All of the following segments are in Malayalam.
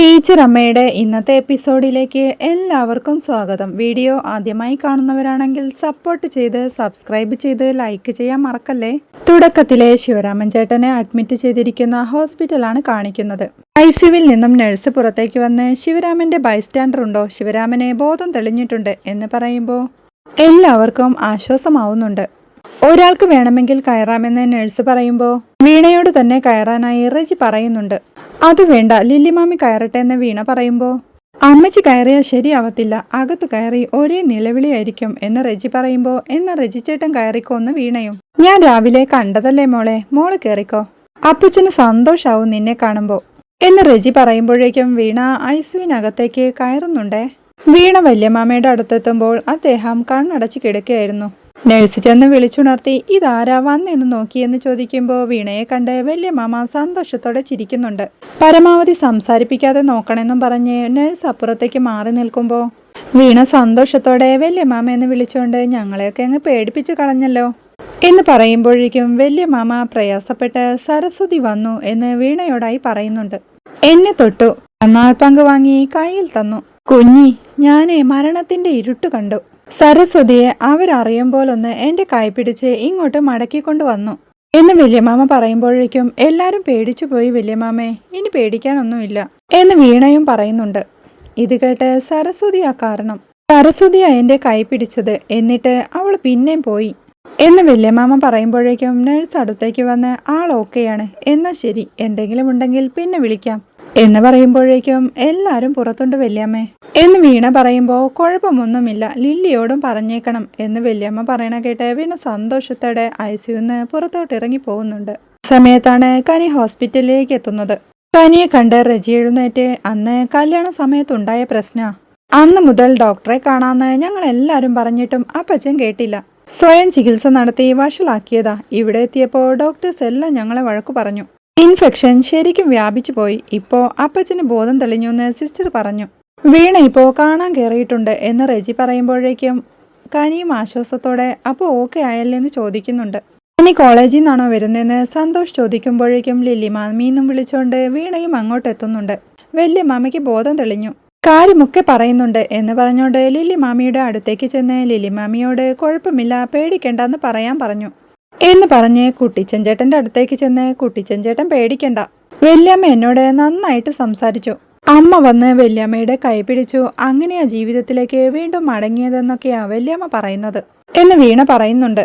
ടീച്ചർ അമ്മയുടെ ഇന്നത്തെ എപ്പിസോഡിലേക്ക് എല്ലാവർക്കും സ്വാഗതം. വീഡിയോ ആദ്യമായി കാണുന്നവരാണെങ്കിൽ സപ്പോർട്ട് ചെയ്ത് സബ്സ്ക്രൈബ് ചെയ്ത് ലൈക്ക് ചെയ്യാൻ മറക്കല്ലേ? തുടക്കത്തിലെ ശിവരാമൻ ചേട്ടനെ അഡ്മിറ്റ് ചെയ്തിരിക്കുന്ന ഹോസ്പിറ്റലാണ് കാണിക്കുന്നത്. ഐസിയുവിൽ സിയുവിൽ നിന്നും നഴ്സ് പുറത്തേക്ക് വന്ന് ശിവരാമന്റെ ബൈസ്റ്റാൻഡർ ഉണ്ടോ? ശിവരാമനെ ബോധം തെളിഞ്ഞിട്ടുണ്ട് എന്ന് പറയുമ്പോൾ എല്ലാവർക്കും ആശ്വാസമാവുന്നുണ്ട്. ഒരാൾക്ക് വേണമെങ്കിൽ കയറാമെന്ന് നഴ്സ് പറയുമ്പോൾ വീണയോട് തന്നെ കയറാനായി റജി പറയുന്നുണ്ട്. അത് വേണ്ട ലില്ലിമാമി കയറട്ടെ എന്ന് വീണ പറയുമ്പോ അമ്മച്ചി കയറിയാൽ ശരിയാവത്തില്ല അകത്ത് കയറി ഒരേ നിലവിളിയായിരിക്കും എന്ന് റെജി പറയുമ്പോ എന്ന റെജിച്ചേട്ടൻ ചേട്ടൻ കയറിക്കോന്ന് വീണയും. ഞാൻ രാവിലെ കണ്ടതല്ലേ മോളെ മോൾ കയറിക്കോ അപ്പച്ചന് സന്തോഷാവും നിന്നെ കാണുമ്പോൾ എന്ന് റെജി പറയുമ്പോഴേക്കും വീണ ഐസുവിനകത്തേക്ക് കയറുന്നുണ്ടേ. വീണ വല്യമാമയുടെ അടുത്തെത്തുമ്പോൾ അദ്ദേഹം കണ്ണടച്ച് കിടക്കുകയായിരുന്നു. നഴ്സ് ചെന്ന് വിളിച്ചുണർത്തി ഇതാരാ വന്നെന്ന് നോക്കിയെന്ന് ചോദിക്കുമ്പോൾ വീണയെ കണ്ട് വലിയ മാമ സന്തോഷത്തോടെ ചിരിക്കുന്നുണ്ട്. പരമാവധി സംസാരിപ്പിക്കാതെ നോക്കണമെന്നും പറഞ്ഞ് നഴ്സ് അപ്പുറത്തേക്ക് മാറി നിൽക്കുമ്പോൾ വീണ സന്തോഷത്തോടെ വല്യമാമ എന്ന് വിളിച്ചുകൊണ്ട് ഞങ്ങളെയൊക്കെ അങ്ങ് പേടിപ്പിച്ച് കളഞ്ഞല്ലോ. എന്ന് പറയുമ്പോഴേക്കും വലിയ മാമ പ്രയാസപ്പെട്ട് സരസ്വതി വന്നു എന്ന് വീണയോടായി പറയുന്നുണ്ട്. എന്നെ തൊട്ടു. എന്നാൽ പങ്ക് വാങ്ങി കയ്യിൽ തന്നു. കുഞ്ഞി ഞാനേ മരണത്തിന്റെ ഇരുട്ട് കണ്ടു. സരസ്വതിയെ അവരറിയും പോലൊന്ന് എന്റെ കൈപിടിച്ച് ഇങ്ങോട്ട് മടക്കിക്കൊണ്ട് വന്നു എന്ന് വല്യമാമ പറയുമ്പോഴേക്കും എല്ലാരും പേടിച്ചു പോയി വല്യമാമേ ഇനി പേടിക്കാനൊന്നുമില്ല എന്ന് വീണയും പറയുന്നുണ്ട്. ഇത് കേട്ട് സരസ്വതിയാ കാരണം. സരസ്വതിയാ എന്റെ കൈ പിടിച്ചത് എന്നിട്ട് അവൾ പിന്നെയും പോയി. എന്ന് വല്യമാമ പറയുമ്പോഴേക്കും നഴ്സ് അടുത്തേക്ക് വന്ന് ആൾ ഓക്കെയാണ് എന്നാ ശരി എന്തെങ്കിലും ഉണ്ടെങ്കിൽ പിന്നെ വിളിക്കാം എന്ന് പറയുമ്പോഴേക്കും എല്ലാരും പുറത്തുണ്ട് വല്യമ്മേ. എന്ന് വീണ പറയുമ്പോൾ കുഴപ്പമൊന്നുമില്ല ലില്ലിയോടും പറഞ്ഞേക്കണം എന്ന് വല്യമ്മ പറയണ കേട്ട് വീണ സന്തോഷത്തോടെ ഐസിയുന്ന് പുറത്തോട്ട് ഇറങ്ങി പോകുന്നുണ്ട്. സമയത്താണ് കനി ഹോസ്പിറ്റലിലേക്ക് എത്തുന്നത്. കനിയെ കണ്ട് റജി എഴുന്നേറ്റ് അന്ന് കല്യാണ സമയത്തുണ്ടായ പ്രശ്ന. അന്ന് മുതൽ ഡോക്ടറെ കാണാന്ന് ഞങ്ങൾ എല്ലാവരും പറഞ്ഞിട്ടും അപ്പച്ചൻ കേട്ടില്ല. സ്വയം ചികിത്സ നടത്തി വഷളാക്കിയതാ. ഇവിടെ എത്തിയപ്പോൾ ഡോക്ടേഴ്സ് എല്ലാം ഞങ്ങളെ വഴക്കു പറഞ്ഞു. ഇൻഫെക്ഷൻ ശരിക്കും വ്യാപിച്ചു പോയി. ഇപ്പോ അപ്പച്ചന് ബോധം തെളിഞ്ഞു എന്ന് സിസ്റ്റർ പറഞ്ഞു. വീണ ഇപ്പോ കാണാൻ കയറിയിട്ടുണ്ട് എന്ന് റെജി പറയുമ്പോഴേക്കും കനിയും ആശ്വാസത്തോടെ അപ്പോൾ ഓക്കെ ആയല്ലെന്ന് ചോദിക്കുന്നുണ്ട്. ഇനി കോളേജിൽ നിന്നാണോ വരുന്നതെന്ന്? സന്തോഷ് ചോദിക്കുമ്പോഴേക്കും ലില്ലി മാമിന്നും വിളിച്ചുകൊണ്ട് വീണയും അങ്ങോട്ട് എത്തുന്നുണ്ട്. വലിയ മാമയ്ക്ക് ബോധം തെളിഞ്ഞു. കാര്യമൊക്കെ പറയുന്നുണ്ട് എന്ന് പറഞ്ഞുകൊണ്ട് ലില്ലി മാമിയുടെ അടുത്തേക്ക് ചെന്ന് ലില്ലി മാമിയോട് കുഴപ്പമില്ല പേടിക്കേണ്ടെന്ന് പറയാൻ പറഞ്ഞു. എന്ന് പറഞ്ഞ് കുട്ടിച്ചൻചേട്ടന്റെ അടുത്തേക്ക് ചെന്ന് കുട്ടിച്ചൻചേട്ടൻ പേടിക്കണ്ട. വല്യമ്മ എന്നോട് നന്നായിട്ട് സംസാരിച്ചു. അമ്മ വന്ന് വല്യമ്മയുടെ കൈ പിടിച്ചു. അങ്ങനെയാ ജീവിതത്തിലേക്ക് വീണ്ടും മടങ്ങിയതെന്നൊക്കെയാ വല്യമ്മ പറയുന്നത് എന്ന് വീണ പറയുന്നുണ്ട്.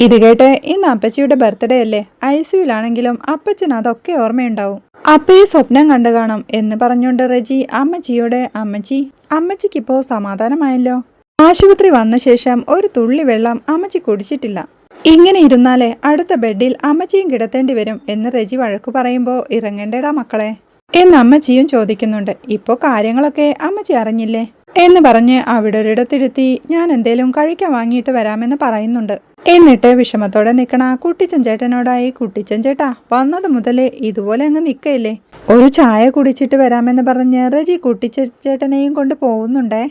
ഇത് കേട്ട് ഇന്ന് അപ്പച്ചിയുടെ ബർത്ത്ഡേ അല്ലേ? ഐസിയുലാണെങ്കിലും അപ്പച്ചന് അതൊക്കെ ഓർമ്മയുണ്ടാവും. അപ്പയെ സ്വപ്നം കണ്ടു കാണും എന്ന് പറഞ്ഞുകൊണ്ട് റജി അമ്മച്ചിയോട് അമ്മച്ചി അമ്മച്ചിക്കിപ്പോ സമാധാനമായല്ലോ? ആശുപത്രി വന്ന ശേഷം ഒരു തുള്ളി വെള്ളം അമ്മച്ചി കുടിച്ചിട്ടില്ല. ഇങ്ങനെ ഇരുന്നാലേ അടുത്ത ബെഡിൽ അമ്മച്ചിയും കിടത്തേണ്ടി വരും എന്ന് റെജി വഴക്കു പറയുമ്പോൾ ഇറങ്ങേണ്ടടാ മക്കളെ. എന്ന് അമ്മച്ചിയും ചോദിക്കുന്നുണ്ട്. ഇപ്പോൾ കാര്യങ്ങളൊക്കെ അമ്മച്ചി അറിഞ്ഞില്ലേ? എന്ന് പറഞ്ഞ് അവിടെ ഒരിടത്തിരുത്തി ഞാൻ എന്തേലും കഴിക്കാൻ വാങ്ങിയിട്ട് വരാമെന്ന് പറയുന്നുണ്ട്. എന്നിട്ട് വിഷമത്തോടെ നിൽക്കണ കുട്ടിച്ചൻ ചേട്ടനോടായി വന്നത് മുതലേ ഇതുപോലെ അങ്ങ് നിൽക്കയില്ലേ ഒരു ചായ കുടിച്ചിട്ട് വരാമെന്ന് പറഞ്ഞ് റജി കുട്ടിച്ചൻ ചേട്ടനെയും കൊണ്ട് പോകുന്നുണ്ടേ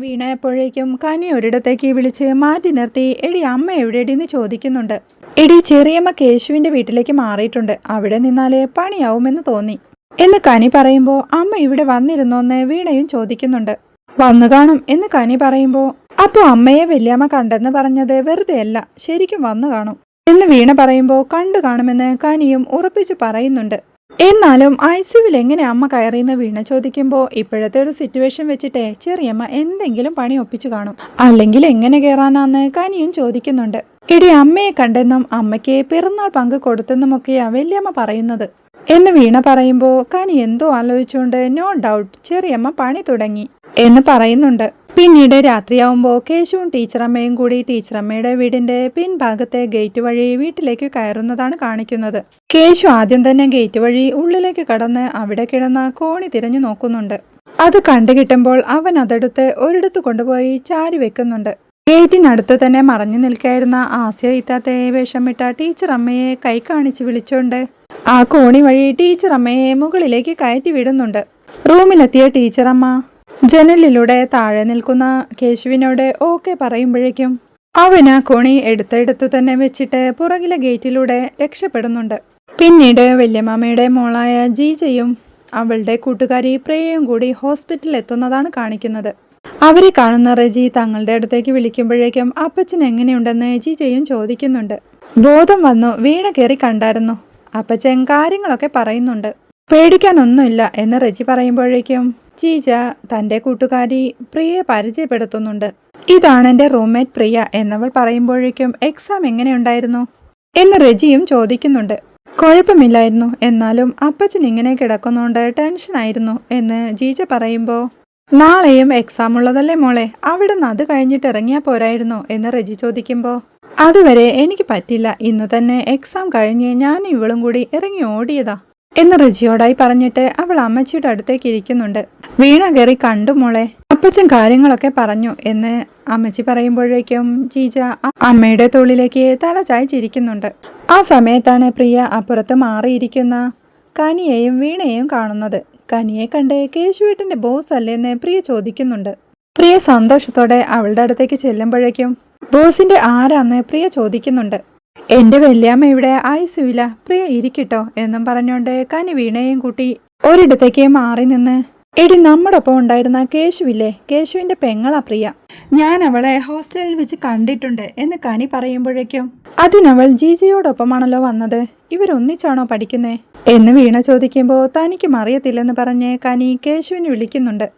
വീണ എപ്പോഴേക്കും കനി ഒരിടത്തേക്ക് വിളിച്ച് മാറ്റി നിർത്തി എടി അമ്മ എവിടെയെന്ന് ചോദിക്കുന്നുണ്ട്. എടി ചെറിയമ്മ കേശുവിന്റെ വീട്ടിലേക്ക് മാറിയിട്ടുണ്ട്. അവിടെ നിന്നാലേ പണിയാവുമെന്ന് തോന്നി. എന്ന് കനി പറയുമ്പോൾ അമ്മ ഇവിടെ വന്നിരുന്നോന്ന് വീണയും ചോദിക്കുന്നുണ്ട്. വന്നു കാണും. എന്ന് കനി പറയുമ്പോൾ അപ്പോൾ അമ്മയെ വല്യമ്മ കണ്ടെന്ന് പറഞ്ഞത് വെറുതെ അല്ല ശരിക്കും വന്നു കാണും. എന്ന് വീണ പറയുമ്പോൾ കണ്ടു കാണുമെന്ന് കനിയും ഉറപ്പിച്ചു പറയുന്നുണ്ട്. എന്നാലും ഐ സിയുവിൽ എങ്ങനെ അമ്മ കയറിയെന്ന് വീണ ചോദിക്കുമ്പോൾ ഇപ്പോഴത്തെ ഒരു സിറ്റുവേഷൻ വെച്ചിട്ട് ചെറിയമ്മ എന്തെങ്കിലും പണി ഒപ്പിച്ചു കാണും. അല്ലെങ്കിൽ എങ്ങനെ കയറാനാന്ന് കനിയും ചോദിക്കുന്നുണ്ട്. ഇടി അമ്മയെ കണ്ടെന്നും അമ്മയ്ക്ക് പിറന്നാൾ പങ്ക് കൊടുത്തെന്നുമൊക്കെയാ വല്യമ്മ പറയുന്നത്. എന്ന് വീണ പറയുമ്പോൾ കനി എന്തോ ആലോചിച്ചുകൊണ്ട് നോ ഡൗട്ട് ചെറിയമ്മ പണി തുടങ്ങി എന്ന് പറയുന്നുണ്ട്. പിന്നീട് രാത്രിയാവുമ്പോൾ കേശുവും ടീച്ചറമ്മയും കൂടി ടീച്ചറമ്മയുടെ വീടിന്റെ പിൻഭാഗത്തെ ഗേറ്റ് വഴി വീട്ടിലേക്ക് കയറുന്നതാണ് കാണിക്കുന്നത്. കേശു ആദ്യം തന്നെ ഗേറ്റ് വഴി ഉള്ളിലേക്ക് കടന്ന് അവിടെ കിടന്ന കോണി തിരഞ്ഞു നോക്കുന്നുണ്ട്. അത് കണ്ടു കിട്ടുമ്പോൾ അവൻ അതെടുത്ത് ഒരിടത്ത് കൊണ്ടുപോയി ചാരി വെക്കുന്നുണ്ട്. ഗേറ്റിനടുത്ത് തന്നെ മറഞ്ഞു നിൽക്കായിരുന്ന ആസ്യ വേഷം വേഷമിട്ട ടീച്ചർ അമ്മയെ കൈ കാണിച്ച് വിളിച്ചോണ്ട് ആ കോണി വഴി ടീച്ചർ അമ്മയെ മുകളിലേക്ക് കയറ്റി വിടുന്നുണ്ട്. റൂമിലെത്തിയ ടീച്ചറമ്മ ജനലിലൂടെ താഴെ നിൽക്കുന്ന കേശുവിനോട് ഓക്കെ പറയുമ്പോഴേക്കും അവൻ ആ കോണി എടുത്തെടുത്ത് തന്നെ വെച്ചിട്ട് പുറകിലെ ഗേറ്റിലൂടെ രക്ഷപ്പെടുന്നുണ്ട്. പിന്നീട് വല്യമാമയുടെ മോളായ ജീജയും അവളുടെ കൂട്ടുകാരി പ്രിയയും കൂടി ഹോസ്പിറ്റലിൽ എത്തുന്നതാണ് കാണിക്കുന്നത്. അവരെ കാണുന്ന റജി തങ്ങളുടെ അടുത്തേക്ക് വിളിക്കുമ്പോഴേക്കും അപ്പച്ചൻ എങ്ങനെയുണ്ടെന്ന് ജീജയും ചോദിക്കുന്നുണ്ട്. ബോധം വന്നു വീണ കയറി കണ്ടായിരുന്നു. അപ്പച്ചൻ കാര്യങ്ങളൊക്കെ പറയുന്നുണ്ട്. പേടിക്കാനൊന്നുമില്ല എന്ന് റജി പറയുമ്പോഴേക്കും ജീജ തന്റെ കൂട്ടുകാരി പ്രിയയെ പരിചയപ്പെടുത്തുന്നുണ്ട്. ഇതാണ് എന്റെ റൂംമേറ്റ് പ്രിയ എന്നവൾ പറയുമ്പോഴേക്കും എക്സാം എങ്ങനെയുണ്ടായിരുന്നു? എന്ന് റജിയും ചോദിക്കുന്നുണ്ട്. കുഴപ്പമില്ലായിരുന്നു എന്നാലും അപ്പച്ചൻ ഇങ്ങനെ കിടക്കുന്നോണ്ട് ടെൻഷനായിരുന്നു എന്ന് ജീജ പറയുമ്പോൾ നാളെയും എക്സാം ഉള്ളതല്ലേ മോളെ? അവിടുന്ന് അത് കഴിഞ്ഞിട്ട് ഇറങ്ങിയാൽ പോരായിരുന്നോ എന്ന് റജി ചോദിക്കുമ്പോൾ അതുവരെ എനിക്ക് പറ്റില്ല ഇന്ന് തന്നെ എക്സാം കഴിഞ്ഞ് ഞാൻ ഇവളും കൂടി ഇറങ്ങി ഓടിയതാ. എന്ന് റിജിയോടായി പറഞ്ഞിട്ട് അവൾ അമ്മച്ചിയുടെ അടുത്തേക്ക് ഇരിക്കുന്നുണ്ട്. വീണ കയറി കണ്ടു മോളെ. അപ്പച്ചൻ കാര്യങ്ങളൊക്കെ പറഞ്ഞു എന്ന് അമ്മച്ചി പറയുമ്പോഴേക്കും ജീജ അമ്മയുടെ തോളിലേക്ക് തല ചായച്ചിരിക്കുന്നുണ്ട്. ആ സമയത്താണ് പ്രിയ അപ്പുറത്ത് മാറിയിരിക്കുന്ന കനിയെയും വീണയെയും കാണുന്നത്. കനിയെ കണ്ട് കേശുവേട്ടന്റെ ബോസ് അല്ലേന്ന് പ്രിയ ചോദിക്കുന്നുണ്ട്. പ്രിയ സന്തോഷത്തോടെ അവളുടെ അടുത്തേക്ക് ചെല്ലുമ്പോഴേക്കും ബോസിന്റെ ആരാന്ന് പ്രിയ ചോദിക്കുന്നുണ്ട്. എന്റെ വല്യാമ്മ ഇവിടെ ആയുസുവില്ല പ്രിയ ഇരിക്കട്ടോ എന്നും പറഞ്ഞുകൊണ്ട് കനി വീണയും കൂട്ടി ഒരിടത്തേക്ക് മാറി നിന്ന് എടി നമ്മുടെ ഒപ്പം ഉണ്ടായിരുന്ന കേശുവില്ലേ? കേശുവിന്റെ പെങ്ങളാ പ്രിയ. ഞാൻ അവളെ ഹോസ്റ്റലിൽ വെച്ച് കണ്ടിട്ടുണ്ട് എന്ന് കനി പറയുമ്പോഴേക്കും അതിനവൾ ജീജയോടൊപ്പമാണല്ലോ വന്നത്. ഇവരൊന്നിച്ചാണോ പഠിക്കുന്നേ? എന്ന് വീണ ചോദിക്കുമ്പോൾ തനിക്കും അറിയത്തില്ലെന്ന് പറഞ്ഞ് കനി കേശുവിനെ വിളിക്കുന്നുണ്ട്.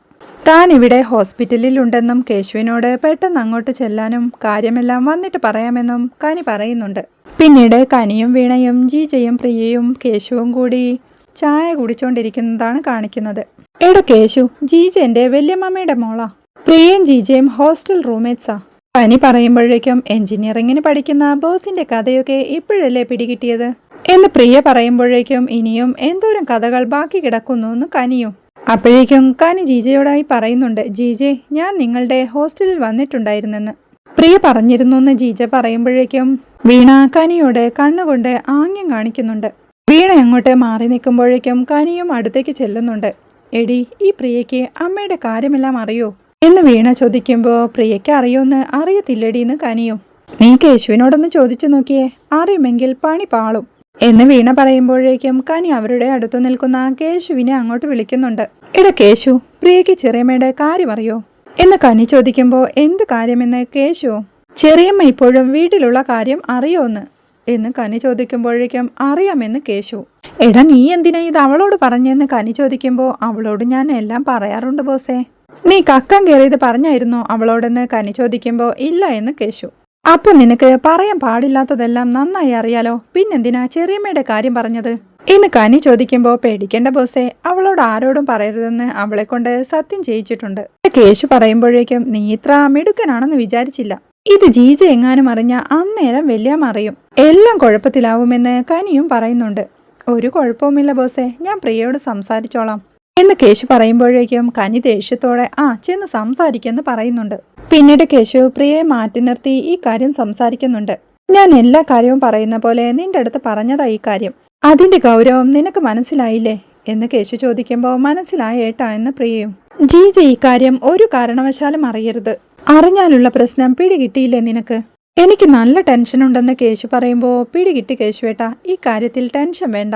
താൻ ഇവിടെ ഹോസ്പിറ്റലിൽ ഉണ്ടെന്നും കേശുവിനോട് പെട്ടെന്ന് അങ്ങോട്ട് ചെല്ലാനും കാര്യമെല്ലാം വന്നിട്ട് പറയാമെന്നും കനി പറയുന്നുണ്ട്. പിന്നീട് കനിയും വീണയും ജീജയും പ്രിയയും കേശുവും കൂടി ചായ കുടിച്ചുകൊണ്ടിരിക്കുന്നതാണ് കാണിക്കുന്നത്. എടോ കേശു ജീജ എന്റെ വല്യമ്മയുടെ മോളാ. പ്രിയയും ജീജയും ഹോസ്റ്റൽ റൂംമേറ്റ്സാ. കനി പറയുമ്പോഴേക്കും എഞ്ചിനീയറിങ്ങിന് പഠിക്കുന്ന ബോസിന്റെ കഥയൊക്കെ ഇപ്പോഴല്ലേ പിടികിട്ടിയത്? എന്ന് പ്രിയ പറയുമ്പോഴേക്കും ഇനിയും എന്തോരം കഥകൾ ബാക്കി കിടക്കുന്നു എന്ന് കനിയും അപ്പോഴേക്കും കാനി ജീജയോടായി പറയുന്നുണ്ട് ജീജെ ഞാൻ നിങ്ങളുടെ ഹോസ്റ്റലിൽ വന്നിട്ടുണ്ടായിരുന്നെന്ന്. പ്രിയ പറഞ്ഞിരുന്നു എന്ന് ജീജ പറയുമ്പോഴേക്കും വീണ കനിയോട് കണ്ണുകൊണ്ട് ആംഗ്യം കാണിക്കുന്നുണ്ട്. വീണ അങ്ങോട്ട് മാറി നിൽക്കുമ്പോഴേക്കും കനിയും അടുത്തേക്ക് ചെല്ലുന്നുണ്ട്. എടി ഈ പ്രിയയ്ക്ക് അമ്മയുടെ കാര്യമെല്ലാം അറിയോ? എന്ന് വീണ ചോദിക്കുമ്പോൾ പ്രിയയ്ക്ക് അറിയോന്ന് അറിയത്തില്ലടി എന്ന് കനിയും. നീ കേശുവിനോടൊന്ന് ചോദിച്ചു നോക്കിയേ അറിയുമെങ്കിൽ പണി പാളും. എന്ന് വീണ പറയുമ്പോഴേക്കും കനി അവരുടെ അടുത്ത് നിൽക്കുന്ന കേശുവിനെ അങ്ങോട്ട് വിളിക്കുന്നുണ്ട്. എടാ കേശു പ്രിയയ്ക്ക് ചെറിയമ്മയുടെ കാര്യം അറിയോ? എന്ന് കനി ചോദിക്കുമ്പോൾ എന്ത് കാര്യമെന്ന് കേശു? ചെറിയമ്മ ഇപ്പോഴും വീട്ടിലുള്ള കാര്യം അറിയോന്ന്? എന്ന് കനി ചോദിക്കുമ്പോഴേക്കും അറിയാമെന്ന് കേശു. എടാ നീ എന്തിനാ ഇത് അവളോട് പറഞ്ഞെന്ന്? കനി ചോദിക്കുമ്പോൾ അവളോട് ഞാൻ എല്ലാം പറയാറുണ്ട് ബോസേ. നീ കക്കം കയറിയത് പറഞ്ഞായിരുന്നോ? അവളോടെന്ന് കനി ചോദിക്കുമ്പോൾ ഇല്ല എന്ന് കേശു. അപ്പൊ നിനക്ക് പറയാൻ പാടില്ലാത്തതെല്ലാം നന്നായി അറിയാലോ? പിന്നെന്തിനാ ചെറിയമ്മയുടെ കാര്യം പറഞ്ഞത്? ഇന്ന് കനി ചോദിക്കുമ്പോൾ പേടിക്കേണ്ട ബോസേ അവളോട് ആരോടും പറയരുതെന്ന് അവളെ കൊണ്ട് സത്യം ചെയ്യിച്ചിട്ടുണ്ട്. കേശു പറയുമ്പോഴേക്കും നീ ഇത്ര മിടുക്കനാണെന്ന് വിചാരിച്ചില്ല. ഇത് ജീജ എങ്ങാനും അറിഞ്ഞ അന്നേരം വലിയ അറിയും. എല്ലാം കുഴപ്പത്തിലാവുമെന്ന് കനിയും പറയുന്നുണ്ട്. ഒരു കുഴപ്പവുമില്ല ബോസേ ഞാൻ പ്രിയയോട് സംസാരിച്ചോളാം. എന്ന് കേശു പറയുമ്പോഴേക്കും കനി ദേഷ്യത്തോടെ ആ ചെന്ന് സംസാരിക്കെന്ന് പറയുന്നുണ്ട്. പിന്നീട് കേശവപ്രിയയെ മാറ്റി നിർത്തി ഈ കാര്യം സംസാരിക്കുന്നുണ്ട്. ഞാൻ എല്ലാ കാര്യവും പറയുന്ന പോലെ നിന്റെ അടുത്ത് പറഞ്ഞതാ ഈ കാര്യം. അതിന്റെ ഗൗരവം നിനക്ക് മനസ്സിലായില്ലേ? എന്ന് കേശു ചോദിക്കുമ്പോൾ മനസ്സിലായേട്ടാ എന്ന് പ്രിയയും. ജീജ കാര്യം ഒരു കാരണവശാലും അറിയരുത്. അറിഞ്ഞാലുള്ള പ്രശ്നം പിടികിട്ടിയില്ലേ നിനക്ക്? എനിക്ക് നല്ല ടെൻഷൻ ഉണ്ടെന്ന് കേശു പറയുമ്പോൾ പിടികിട്ടി കേശുവേട്ടാ ഈ കാര്യത്തിൽ ടെൻഷൻ വേണ്ട.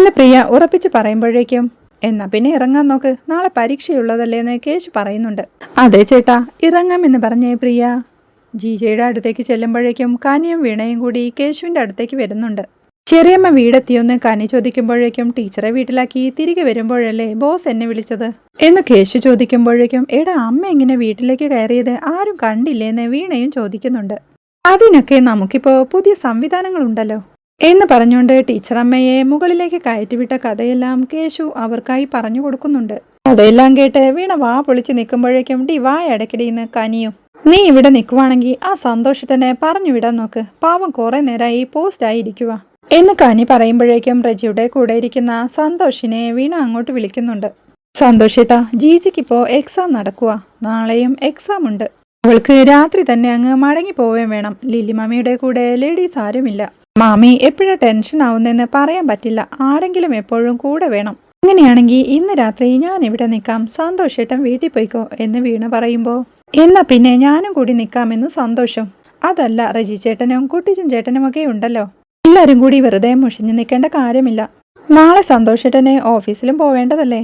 എന്ന് പ്രിയ ഉറപ്പിച്ച് പറയുമ്പോഴേക്കും എന്നാ പിന്നെ ഇറങ്ങാൻ നോക്ക്. നാളെ പരീക്ഷയുള്ളതല്ലേ എന്ന് കേശു പറയുന്നുണ്ട്. അതെ ചേട്ടാ ഇറങ്ങാമെന്ന് പറഞ്ഞേ പ്രിയ. ജീജയുടെ അടുത്തേക്ക് ചെല്ലുമ്പോഴേക്കും കാനിയും വീണയും കൂടി കേശുവിന്റെ അടുത്തേക്ക് വരുന്നുണ്ട്. ചെറിയമ്മ വീടെത്തിയൊന്ന് കനി ചോദിക്കുമ്പോഴേക്കും ടീച്ചറെ വീട്ടിലാക്കി തിരികെ വരുമ്പോഴല്ലേ ബോസ് എന്നെ വിളിച്ചത്? എന്ന് കേശു ചോദിക്കുമ്പോഴേക്കും എടാ അമ്മ എങ്ങനെ വീട്ടിലേക്ക് കയറിയത് ആരും കണ്ടില്ലേന്ന് വീണയും ചോദിക്കുന്നുണ്ട്. അതിനൊക്കെ നമുക്കിപ്പോ പുതിയ സംവിധാനങ്ങളുണ്ടല്ലോ. എന്ന് പറഞ്ഞുകൊണ്ട് ടീച്ചറമ്മയെ മുകളിലേക്ക് കയറ്റിവിട്ട കഥയെല്ലാം കേശു അവർക്കായി പറഞ്ഞു കൊടുക്കുന്നുണ്ട്. കഥയെല്ലാം കേട്ട് വീണ വാ പൊളിച്ച് നിൽക്കുമ്പോഴേക്കും ഡി വാ ഇടയ്ക്കിടയിന്ന് കനിയും. നീ ഇവിടെ നിൽക്കുവാണെങ്കിൽ ആ സന്തോഷത്തിനെ പറഞ്ഞു വിടാൻ നോക്ക്. പാവം കുറെ നേരമായി പോസ്റ്റായി ഇരിക്കുക എന്ന് കനി പറയുമ്പോഴേക്കും റജിയുടെ കൂടെ ഇരിക്കുന്ന സന്തോഷിനെ വീണ അങ്ങോട്ട് വിളിക്കുന്നുണ്ട്. സന്തോഷേട്ടാ ജീജിക്കിപ്പോ എക്സാം നടക്കുക നാളെയും എക്സാം ഉണ്ട്. അവൾക്ക് രാത്രി തന്നെ അങ്ങ് മടങ്ങി പോവുകയും വേണം. ലില്ലി മമ്മിയുടെ കൂടെ ലേഡീസ് ആരുമില്ല. മാമി എപ്പോഴാ ടെൻഷൻ ആവുന്നെന്ന് പറയാൻ പറ്റില്ല. ആരെങ്കിലും എപ്പോഴും കൂടെ വേണം. അങ്ങനെയാണെങ്കിൽ ഇന്ന് രാത്രി ഞാൻ ഇവിടെ നിൽക്കാം സന്തോഷേട്ടൻ വീട്ടിൽ പോയിക്കോ എന്ന് വീണ പറയുമ്പോൾ എന്നാ പിന്നെ ഞാനും കൂടി നിൽക്കാമെന്ന് സന്തോഷം. അതല്ല റജി ചേട്ടനും കുട്ടിച്ചൻ ചേട്ടനും ഒക്കെ ഉണ്ടല്ലോ. എല്ലാവരും കൂടി വെറുതെ മുഷിഞ്ഞു നിൽക്കേണ്ട കാര്യമില്ല. നാളെ സന്തോഷേട്ടനെ ഓഫീസിലും പോവേണ്ടതല്ലേ?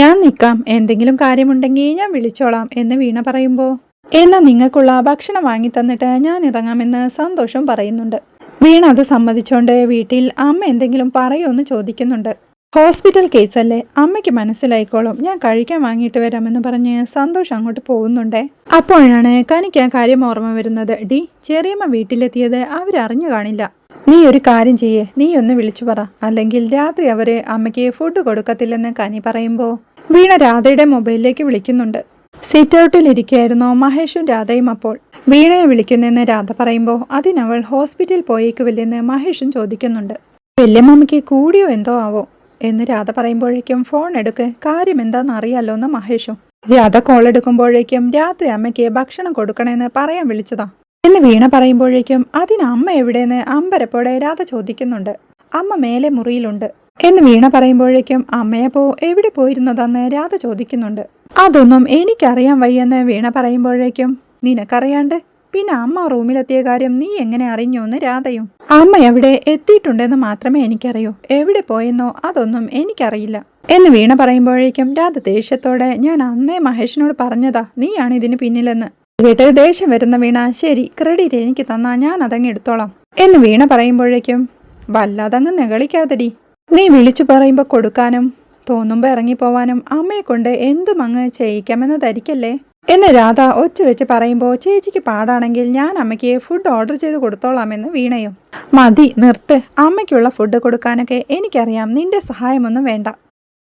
ഞാൻ നിൽക്കാം. എന്തെങ്കിലും കാര്യമുണ്ടെങ്കിൽ ഞാൻ വിളിച്ചോളാം എന്ന് വീണ പറയുമ്പോൾ എന്നാൽ നിങ്ങൾക്കുള്ള ഭക്ഷണം വാങ്ങി തന്നിട്ട് ഞാൻ ഇറങ്ങാമെന്ന് സന്തോഷം പറയുന്നുണ്ട്. വീണ അത് സമ്മതിച്ചോണ്ട് വീട്ടിൽ അമ്മ എന്തെങ്കിലും പറയുമെന്ന് ചോദിക്കുന്നുണ്ട്. ഹോസ്പിറ്റൽ കേസല്ലേ? അമ്മയ്ക്ക് മനസ്സിലായിക്കോളും. ഞാൻ കഴിക്കാൻ വാങ്ങിയിട്ട് വരാമെന്ന് പറഞ്ഞ് സന്തോഷം അങ്ങോട്ട് പോകുന്നുണ്ടേ. അപ്പോഴാണ് കനിക്ക് ആ കാര്യം ഓർമ്മ വരുന്നത്. ഡി ചെറിയമ്മ വീട്ടിലെത്തിയത് അവരറിഞ്ഞു കാണില്ല. നീ ഒരു കാര്യം ചെയ്യേ. നീ ഒന്ന് വിളിച്ചു പറ. അല്ലെങ്കിൽ രാത്രി അവർ അമ്മയ്ക്ക് ഫുഡ് കൊടുക്കത്തില്ലെന്ന് കനി പറയുമ്പോൾ വീണ രാധയുടെ മൊബൈലിലേക്ക് വിളിക്കുന്നുണ്ട്. സിറ്റ് ഔട്ടിലിരിക്കുകയായിരുന്നു മഹേഷും രാധയും അപ്പോൾ. വീണയെ വിളിക്കുന്നെന്ന് രാധ പറയുമ്പോൾ അതിനവൾ ഹോസ്പിറ്റലിൽ പോയേക്കുവില്ലെന്ന് മഹേഷും ചോദിക്കുന്നുണ്ട്. വല്യമ്മമ്മയ്ക്ക് കൂടിയോ എന്തോ ആവോ? എന്ന് രാധ പറയുമ്പോഴേക്കും ഫോൺ എടുക്ക് കാര്യം എന്താണെന്ന് അറിയാലോ എന്ന് മഹേഷും. രാധ കോൾ എടുക്കുമ്പോഴേക്കും രാത്രി അമ്മയ്ക്ക് ഭക്ഷണം കൊടുക്കണമെന്ന് പറയാൻ വിളിച്ചതാ. എന്ന് വീണ പറയുമ്പോഴേക്കും അതിന് അമ്മ എവിടെയെന്ന് അമ്പരപ്പോടെ രാധ ചോദിക്കുന്നുണ്ട്. അമ്മ മേലെ മുറിയിലുണ്ട്. എന്ന് വീണ പറയുമ്പോഴേക്കും അമ്മയപ്പോ എവിടെ പോയിരുന്നതെന്ന് രാധ ചോദിക്കുന്നുണ്ട്. അതൊന്നും എനിക്കറിയാൻ വയ്യെന്ന് വീണ പറയുമ്പോഴേക്കും നിനക്കറിയാണ്ട്? പിന്നെ അമ്മ റൂമിലെത്തിയ കാര്യം നീ എങ്ങനെ അറിഞ്ഞു എന്ന് രാധയും. അമ്മ എവിടെ എത്തിയിട്ടുണ്ടെന്ന് മാത്രമേ എനിക്കറിയൂ. എവിടെ പോയെന്നോ അതൊന്നും എനിക്കറിയില്ല. എന്ന് വീണ പറയുമ്പോഴേക്കും രാധ ദേഷ്യത്തോടെ ഞാൻ അന്നേ മഹേഷിനോട് പറഞ്ഞതാ നീയാണ് ഇതിന് പിന്നിലെന്ന്. കേട്ട് ദേഷ്യം വരുന്ന വീണ ശരി ക്രെഡിറ്റ് എനിക്ക് തന്നാ ഞാൻ അതങ്ങ് എടുത്തോളാം. എന്ന് വീണ പറയുമ്പോഴേക്കും വല്ലാതങ്ങ് നെകളിക്കാതെടി നീ വിളിച്ചു പറയുമ്പോൾ കൊടുക്കാനും തോന്നുമ്പോൾ ഇറങ്ങിപ്പോവാനും അമ്മയെ കൊണ്ട് എന്തും അങ്ങ് ചെയ്യിക്കാമെന്ന് ധരിക്കല്ലേ എന്ന് രാധ ഒച്ച വെച്ച് പറയുമ്പോൾ ചേച്ചിക്ക് പാടാണെങ്കിൽ ഞാൻ അമ്മയ്ക്ക് ഫുഡ് ഓർഡർ ചെയ്ത് കൊടുത്തോളാമെന്ന് വീണയും. മതി നിർത്ത്. അമ്മയ്ക്കുള്ള ഫുഡ് കൊടുക്കാനൊക്കെ എനിക്കറിയാം. നിന്റെ സഹായമൊന്നും വേണ്ട.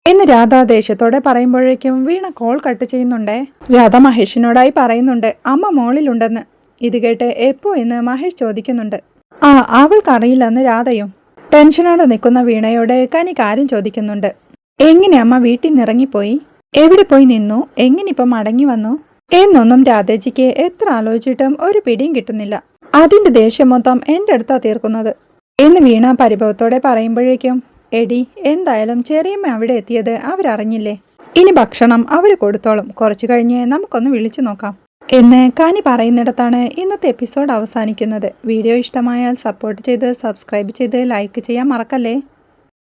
എന്ന് രാധ ദേഷ്യത്തോടെ പറയുമ്പോഴേക്കും വീണ കോൾ കട്ട് ചെയ്യുന്നുണ്ടേ. രാധ മഹേഷിനോടായി പറയുന്നുണ്ട് അമ്മ മോളിലുണ്ടെന്ന്. ഇത് കേട്ട് എപ്പോ എന്ന് മഹേഷ് ചോദിക്കുന്നുണ്ട്. ആ അവൾക്കറിയില്ലെന്ന് രാധയും. ടെൻഷനോടെ നിൽക്കുന്ന വീണയോട് കനി കാര്യം ചോദിക്കുന്നുണ്ട്. എങ്ങനെ അമ്മ വീട്ടിൽ നിറങ്ങിപ്പോയി എവിടെ പോയി നിന്നു? എങ്ങനെ ഇപ്പം മടങ്ങി വന്നു? എന്നൊന്നും രാധേജിക്ക് എത്ര ആലോചിച്ചിട്ടും ഒരു പിടിയും കിട്ടുന്നില്ല. അതിന്റെ ദേഷ്യം മൊത്തം എന്റെ അടുത്താ തീർക്കുന്നത്. എന്ന് വീണ പരിഭവത്തോടെ പറയുമ്പോഴേക്കും എടി എന്തായാലും ചെറിയമ്മ അവിടെ എത്തിയത് അവരറിഞ്ഞില്ലേ? ഇനി ഭക്ഷണം അവർ കൊടുത്തോളും. കുറച്ചു കഴിഞ്ഞ് നമുക്കൊന്ന് വിളിച്ചു നോക്കാം. എന്ന് കാനി പറയുന്നിടത്താണ് ഇന്നത്തെ എപ്പിസോഡ് അവസാനിക്കുന്നത്. വീഡിയോ ഇഷ്ടമായാൽ സപ്പോർട്ട് ചെയ്ത് സബ്സ്ക്രൈബ് ചെയ്ത് ലൈക്ക് ചെയ്യാൻ മറക്കല്ലേ?